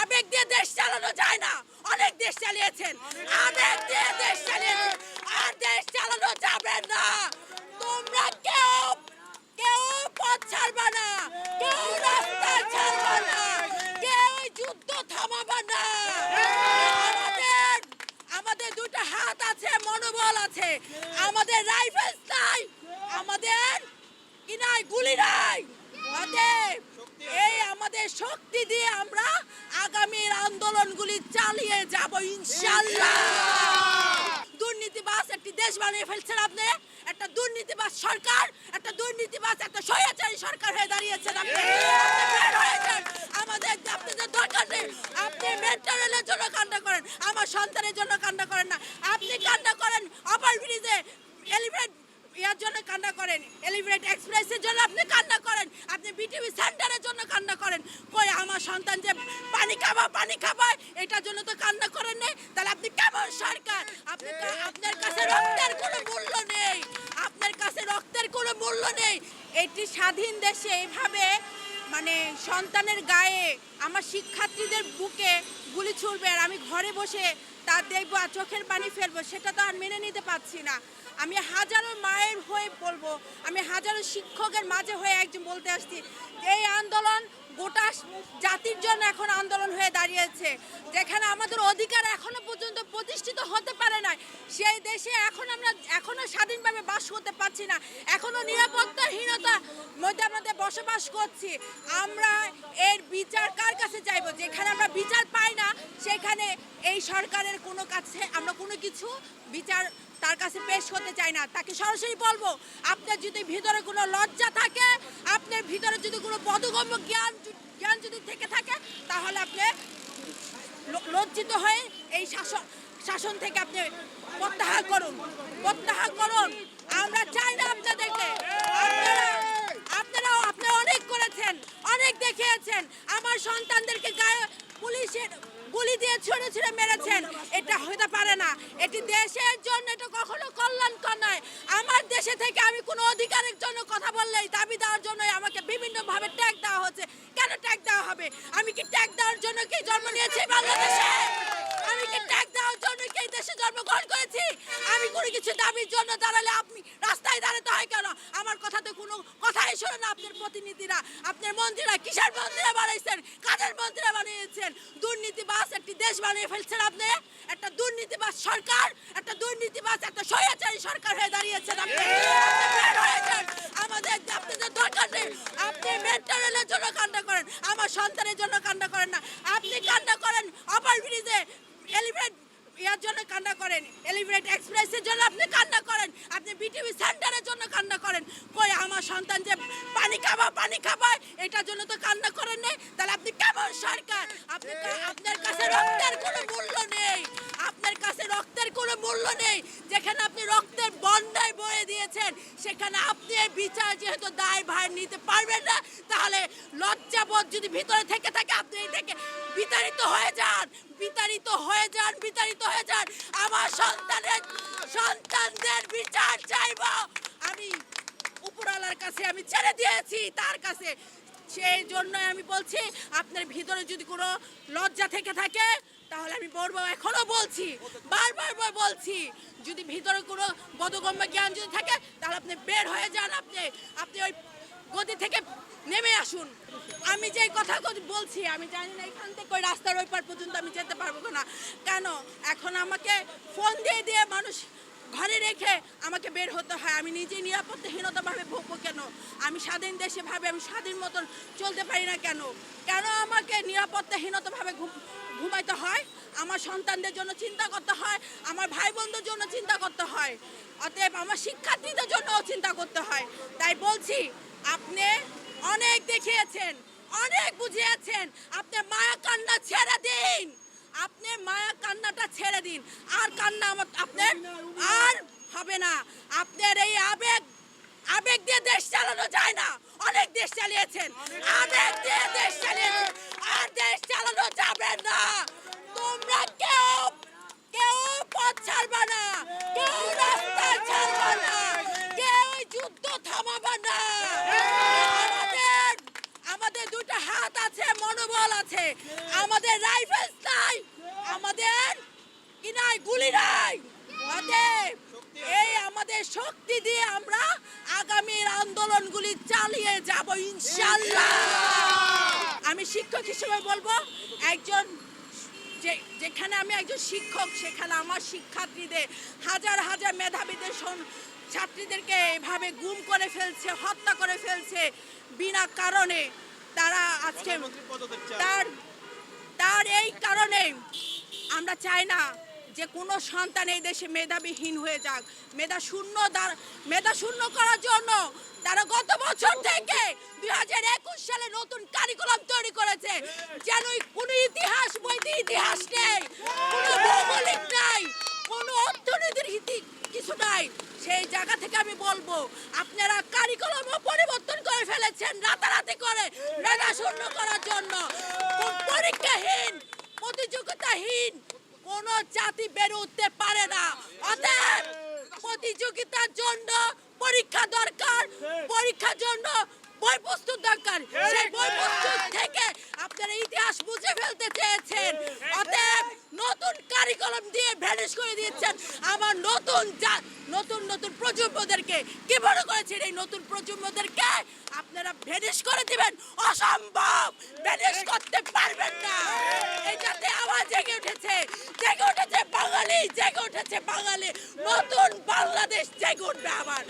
আবেগ দিয়ে দেশ চালানো যায় না। অনেক দেশ চালিয়েছেন। আবেগ দিয়ে দেশ চালিয়েছেন। আর দেশ চালানো যাবে না। তোমরা কেউ কেউ পথ ছাড়বা না। কেউ রাস্তা ছাড়বা না। কেউ যুদ্ধ থামাবা না। আমাদের আমাদের দুটো হাত আছে, মনোবল আছে। আমাদের রাইফেলস নাই। আমাদের কি নাই? গুলি নাই। অতএব এই আমাদের শক্তি দিয়ে আমরা আগামীর আন্দোলনগুলি চালিয়ে যাব ইনশাল্লাহ দুর্নীতিবাস একটি দেশ বানিয়ে ফেলছেন আপনি একটা দুর্নীতিবাস সরকার একটা দুর্নীতিবাস একটা স্বৈরাচারী সরকার হয়ে দাঁড়িয়েছেন আপনি। যান। আমাদের আপনাদের দরকার নেই আপনি মেন্টারেলের জন্য কান্না করেন আমার সন্তানের জন্য কান্না করেন না। আপনি কান্না করেন ওভার ব্রিজে এলিভেট ইয়ার জন্য কান্না করেন। এলিভেট এক্সপ্রেসের জন্য আপনি কান্না করেন। আপনি বিটিভি সেন্টারের জন্য কান্না করেন। কই আমার সন্তান যে পানি খাবা, পানি খাবায়, এটার জন্য তো কান্না করেন নেই তাহলে আপনি কেমন সরকার? আপনি আপনার কাছে রক্তের কোনো মূল্য নেই। আপনার কাছে রক্তের কোনো মূল্য নেই। এটি স্বাধীন দেশে এইভাবে মানে সন্তানের গায়ে আমার শিক্ষার্থীদের বুকে গুলি ছুড়বে আর আমি ঘরে বসে তা দেখব আর চোখের পানি ফেলব, সেটা তো আর মেনে নিতে পারছি না। আমি হাজারো মায়ের হয়ে বলব, আমি হাজারো শিক্ষকের মাঝে হয়ে একজন বলতে আসছি, এই আন্দোলন গোটা জাতির জন্য এখন আন্দোলন হয়ে দাঁড়িয়েছে, যেখানে আমাদের অধিকার এখনও পর্যন্ত প্রতিষ্ঠিত হতে পারে না সেই দেশে এখন আমরা এখনও স্বাধীনভাবে বাস করতে পারছি না। এখনও নিরাপত্তাহীনতা মধ্যে আমাদের বসবাস করছি। আমরা এর বিচার কার কাছে চাইব? যেখানে আমরা বিচার পাই না, সেখানে এই সরকারের কোনো কাছে আমরা কোনো কিছু বিচার তার কাছে পেশ করতে চাই না। তাকে সরাসরি বলব, আপনার যদি ভিতরে কোনো লজ্জা থাকে, আপনার ভিতরে যদি কোনো বোধগম্য জ্ঞান জ্ঞান যদি থেকে থাকে, তাহলে আপনি লজ্জিত হয়ে এই শাসন শাসন থেকে আপনি প্রত্যাহার করুন। প্রত্যাহার করুন। আমরা চাই না আপনাদেরকে। আপনারা, আপনারাও, আপনি অনেক করেছেন, অনেক দেখিয়েছেন। আমার সন্তানদেরকে গায়ে পুলিশের গুলি দিয়ে ছুঁড়ে ছুঁড়ে মেরেছেন। এটা হতে পারে না। এটি দেশের জন্য এটা কখনো কল্যাণকর নয়। আমার দেশে থেকে আমি কোনো অধিকারের জন্য কথা বললেই, দাবি দেওয়ার জন্য আমাকে বিভিন্নভাবে ট্যাগ দেওয়া হচ্ছে। কেন ট্যাগ দেওয়া হবে? আমি কি ট্যাগ দেওয়ার জন্য কি জন্ম নিয়েছি বাংলাদেশে আমি কি ট্যাগ দেওয়ার জন্য কি এই দেশে জন্মগ্রহণ করেছি, আমি কোনো কিছু দাবির জন্য দাঁড়ালে আপনি রাস্তায় দাঁড়াতে হয় কেন? আমার কথাতে কোনো কথাই শোনে না আপনার প্রতিনিধিরা। আপনার মন্ত্রীরা কিসের মন্ত্রীরা বানাইছেন? কাদের মন্ত্রীরা বানিয়েছেন? দুর্নীতিবাস একটি দেশ বানিয়ে ফেলছেন আপনি? একটা দুর্নীতিবাস সরকার, একটা দুর্নীতিবাস একটা স্বৈরাচারী সরকার হয়ে দাঁড়িয়েছেন আপনি। আমাদের আপনাদের দরকার নেই, আপনি মেন্টারেলের জন্য কান্না করেন, আমার সন্তানের জন্য কান্না করেন না আপনি কান্না করেন ওভার ব্রিজে এলিভেট ইয়ার জন্য কান্না করেন এলিভেট এক্সপ্রেসের জন্য আপনি কান্না করেন। আপনি বিটিভি সেন্টারের জন্য কান্না করেন। কই, আমার সন্তান যে পানি খাবা, পানি খাবায়, এটার জন্য তো কান্না করেন নেই? তাহলে আপনি কেমন সরকার? আপনি আপনার কাছে রক্তের কোনো মূল্য নেই। আপনার কাছে রক্তের কোনো মূল্য নেই। যেখানে আপনি রক্তের বন্যায় বয়ে দিয়েছেন, সেখানে আপনি বিচার যেহেতু দায় ভার নিতে পারবেন না, তাহলে লজ্জাবোধ যদি ভিতরে থেকে থাকে, আপনি এই থেকে বিতাড়িত হয়ে যান। বিতাড়িত হয়ে যান, বিতাড়িত হয়ে আমার সন্তানের, সন্তানদের বিচার চাইব। আমি উপরওয়ালার কাছে আমি ছেড়ে দিয়েছি, তার কাছে। সেই জন্য আমি বলছি, আপনার ভিতরে যদি কোনো লজ্জা থেকে থাকে, তাহলে আমি বলব এখনও বলছি, বারবার বার বলছি। যদি ভিতরে কোনো বোধগম্য জ্ঞান যদি থাকে, তাহলে আপনি বের হয়ে যান আপনি। আপনি ওই গদি থেকে নেমে আসুন। আমি যে কথা বলছি, আমি জানি না এখান থেকে রাস্তার ওই পার পর্যন্ত আমি যেতে পারব না কেন? এখন আমাকে ফোন দিয়ে দিয়ে মানুষ ঘরে রেখে আমাকে বের হতে হয়। আমি নিজেই নিরাপত্তাহীনতাভাবে ভোগবো কেন? আমি স্বাধীন দেশে ভাবে আমি স্বাধীন মতন চলতে পারি না কেন? কেন আমাকে নিরাপত্তাহীনতাভাবে ঘুম- ঘুমাইতে হয়? আমার সন্তানদের জন্য চিন্তা করতে হয়, আমার ভাই বোনদের জন্য চিন্তা করতে হয়, অতএব আমার শিক্ষার্থীদের জন্যও চিন্তা করতে হয়। তাই বলছি আপনি অনেক দেখিয়েছেন, অনেক বুঝিয়েছেন। আপনি মায়া কান্না ছেড়ে দিন। আপনি মায়া কান্নাটা ছেড়ে দিন। আর কান্না আমার আপনার আর হবে না। আপনার এই আবেগ আবেগ দিয়ে দেশ চালানো যায় না। অনেক দেশ চালিয়েছেন। আবেগ দিয়ে দেশ চালিয়েছেন। আর দেশ চালানো যাবে না। তোমরা কেউ পথ ছাড়বা না কেউ রাস্তা ছাড়বা না কেউ এই যুদ্ধ থামাবা না আমাদের আমাদের দুটো হাত আছে মনোবল আছে আমাদের রাইফেলস নাই আমাদের কি নাই গুলি নাই? অতএব এই আমাদের শক্তি দিয়ে আমরা আগামীর আন্দোলনগুলি চালিয়ে যাব ইনশাল্লাহ আমি শিক্ষক হিসেবে বলব একজন যেখানে আমি একজন শিক্ষক সেখানে আমার শিক্ষার্থীদের হাজার হাজার মেধাবীদের ছাত্রীদেরকে এভাবে গুম করে ফেলছে হত্যা করে ফেলছে বিনা কারণে তারা আজকে তার তার এই কারণে আমরা চাই না যে কোনো সন্তান এই দেশে মেধাবীহীন হয়ে যাক। মেধা শূন্য মেধা শূন্য করার জন্য তারা গত বছর থেকে দুই হাজার একুশ সালে নতুন কারিকুলাম তৈরি করেছে। যেন কোনো ইতিহাস বইতে ইতিহাস নেই, কোনো ভৌগোলিক নাই, কোনো অর্থনীতির ইতি- কিছু নাই। সেই জায়গা থেকে আমি বলব, আপনারা কারিকুলামও পরিবর্তন করে ফেলেছেন রাতারাতি করে মেধা শূন্য করার জন্য। পরীক্ষাহীন প্রতিযোগিতাহীন। কোন জাতি বেড়ে উঠতে পারে না। অতএব প্রতিযোগিতার জন্য পরীক্ষা দরকার। পরীক্ষার জন্য বই পুস্তক দরকার। সেই বই পুস্তক থেকে আপনারা ইতিহাস বুঝে ফেলতে চেয়েছেন। অতএব নতুন কারিকুলাম দিয়ে ভ্যানিশ করে দিয়েছেন। আমার নতুন নতুন নতুন প্রজন্মদেরকে কি মনে করেছেন? এই নতুন প্রজন্মদেরকে আপনারা ভ্যানিশ করে দিবেন? অসম্ভব! ভ্যানিশ করতে পারবেন না! বাংলাদেশ জেগে উঠবে আবার